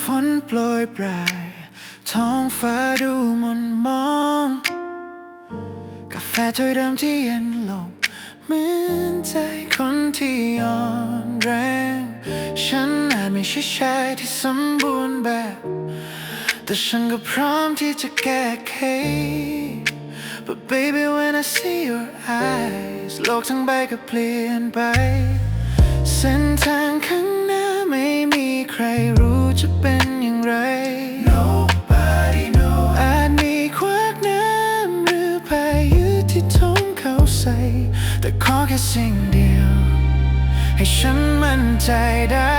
ฝนโปรยปลายท้องฟ้าดูมนมอง กาแฟถ้วยเดิมที่เย็นลงเหมือนใจคนที่อ่อนแรง ฉันอาจไม่ใช่ชายที่สมบูรณ์แบบ แต่ฉันก็พร้อมที่จะแก้ไข But baby when I see your eyes โลกทั้งใบก็เปลี่ยนไป เส้นทางข้างหน้าไม่มีใครรู้ จะเป็นอย่างไร Nobody knows อาจมีขวากน้ำหรือพายุที่ทงเข้าใส่ แต่ขอแค่สิ่งเดียว ให้ฉันมั่นใจได้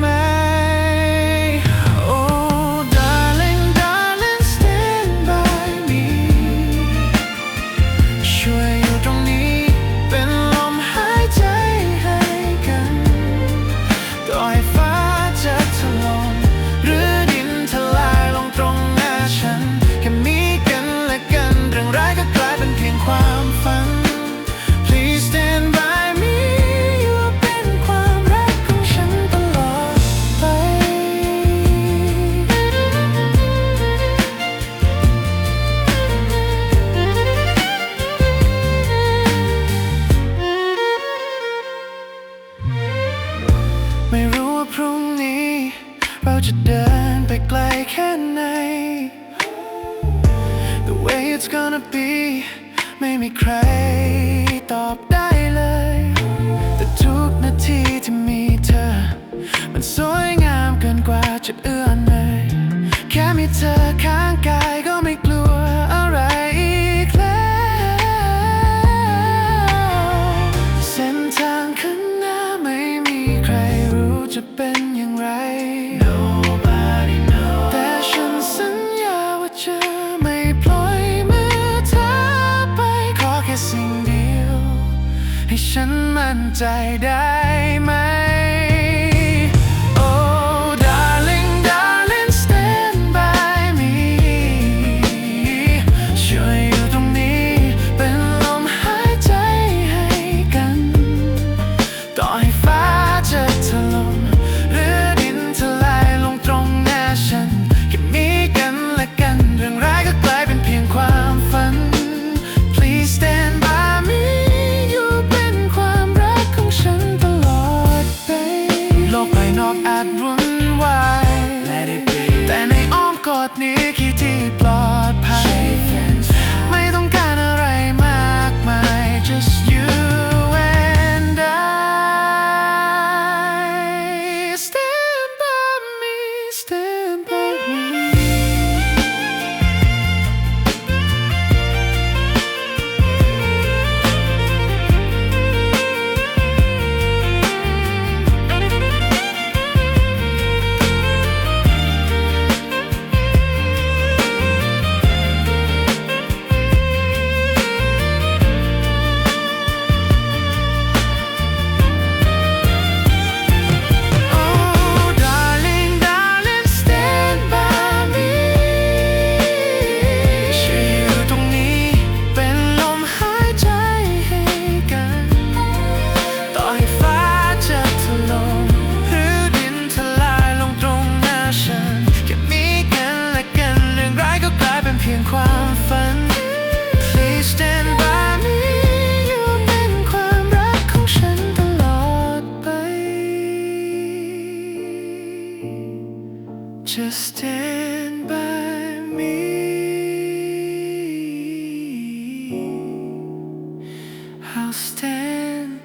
ไหม จะเดินไปไกลแค่ไหน The way it's gonna be ไม่มีใครตอบได้เลย แต่ทุกนาทีที่มีเธอ มันสวยงามเกินกว่าจะเอื้อนเลย แค่มีเธอข้างกายก็ไม่กลัวอะไรอีกแล้วเส้นทางข้างหน้าไม่มีใครรู้จะเป็น มั่นใจได้ Just stand by me. I'll stand